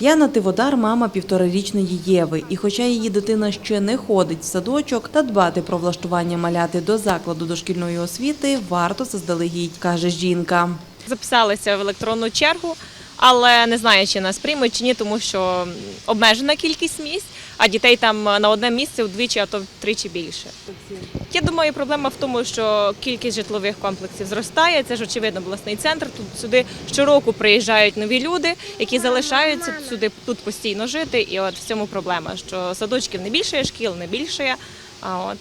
Яна Тиводар – мама півторарічної Єви. І хоча її дитина ще не ходить в садочок, та дбати про влаштування маляти до закладу дошкільної освіти варто заздалегідь, каже жінка. Записалися в електронну чергу, але не знаю, чи нас приймуть чи ні, тому що обмежена кількість місць, а дітей там на одне місце вдвічі, а то втричі більше. Я думаю, проблема в тому, що кількість житлових комплексів зростає. Це ж очевидно обласний центр. Тут сюди щороку приїжджають нові люди, які залишаються сюди тут постійно жити. І от в цьому проблема, що садочків не більше, шкіл не більше, а от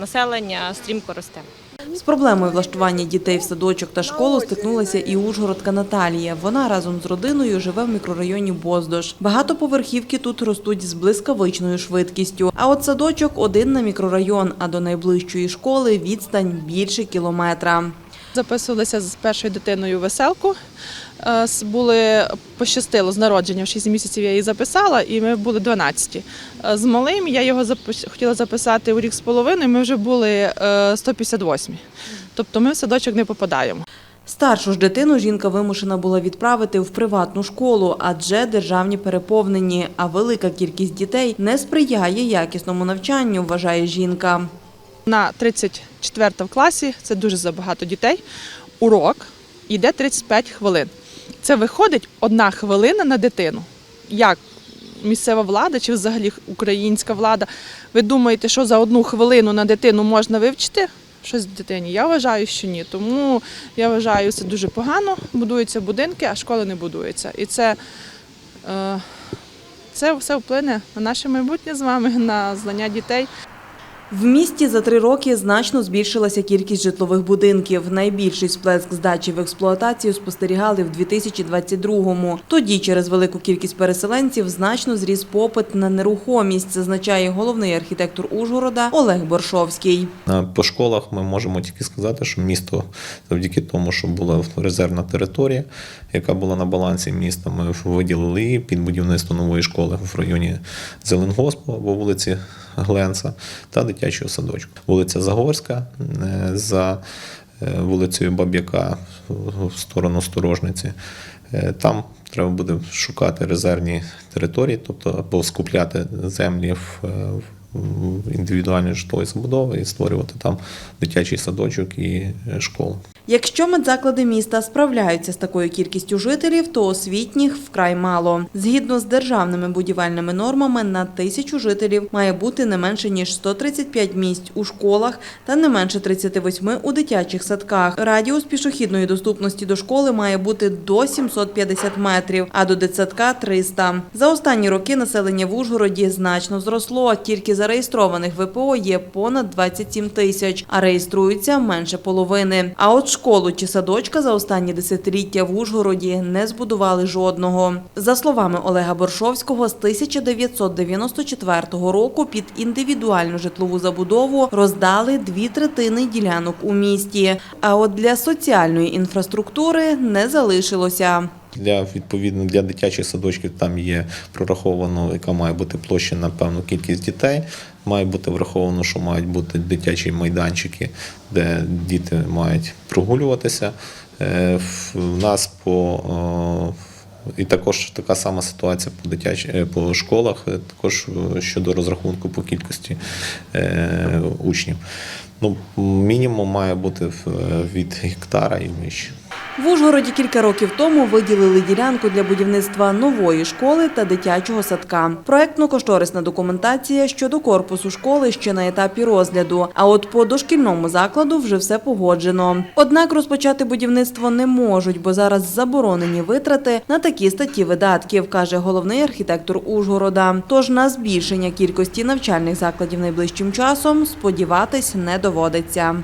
населення стрімко росте. З проблемою влаштування дітей в садочок та школу стикнулася і ужгородка Наталія. Вона разом з родиною живе в мікрорайоні Боздош. Багатоповерхівки тут ростуть з блискавичною швидкістю. А от садочок один на мікрорайон, а до найближчої школи відстань більше кілометра. Записувалися з першою дитиною веселку. Е, Були пощастило з народження, в 6 місяців я її записала, і ми були 12. Е, З малим я його хотіла записати у рік з половиною, ми вже були е, 158. Тобто ми в садочок не попадаємо. Старшу ж дитину жінка вимушена була відправити в приватну школу, адже державні переповнені, а велика кількість дітей не сприяє якісному навчанню, вважає жінка. На 34 в класі це дуже забагато дітей. Урок йде 35 хвилин. Це виходить одна хвилина на дитину. Як місцева влада чи взагалі українська влада? Ви думаєте, що за одну хвилину на дитину можна вивчити? Щось дитині? Я вважаю, що ні. Тому я вважаю, це дуже погано. Будуються будинки, а школи не будуються. І це, е, це все вплине на наше майбутнє з вами, на знання дітей. В місті за три роки значно збільшилася кількість житлових будинків. Найбільший сплеск здачі в експлуатацію спостерігали в 2022-му. Тоді через велику кількість переселенців значно зріс попит на нерухомість, зазначає головний архітектор Ужгорода Олег Боршовський. По школах ми можемо тільки сказати, що місто завдяки тому, що була резервна територія, яка була на балансі міста, ми виділили під будівництво нової школи в районі Зеленгоспу або вулиці Гленца та дитячого садочку. Вулиця Загорська е, за е, вулицею Баб'яка в сторону Сторожниці. Е, Там треба буде шукати резервні території, тобто або скупляти землі в, індивідуальні житлові забудови і створювати там дитячий садочок і школу. Якщо медзаклади міста справляються з такою кількістю жителів, то освітніх вкрай мало. Згідно з державними будівельними нормами, на тисячу жителів має бути не менше ніж 135 місць у школах та не менше 38 у дитячих садках. Радіус пішохідної доступності до школи має бути до 750 метрів, а до дитсадка 300. За останні роки населення в Ужгороді значно зросло. Тільки зареєстрованих ВПО є понад 27 тисяч, а реєструються менше половини. А от школу чи садочка за останні десятиліття в Ужгороді не збудували жодного. За словами Олега Боршовського, з 1994 року під індивідуальну житлову забудову роздали дві третини ділянок у місті. А от для соціальної інфраструктури не залишилося. Для відповідно для дитячих садочків там є прораховано, яка має бути площа на певну кількість дітей. Має бути враховано, що мають бути дитячі майданчики, де діти мають прогулюватися. Е, В нас по і також така сама ситуація по дитяч... е, по школах, е, також е, щодо розрахунку по кількості е, учнів. Ну, мінімум має бути е, від гектара і вище. В Ужгороді кілька років тому виділили ділянку для будівництва нової школи та дитячого садка. Проектно-кошторисна документація щодо корпусу школи ще на етапі розгляду. А от по дошкільному закладу вже все погоджено. Однак розпочати будівництво не можуть, бо зараз заборонені витрати на такі статті видатків, каже головний архітектор Ужгорода. Тож на збільшення кількості навчальних закладів найближчим часом сподіватись не доводиться.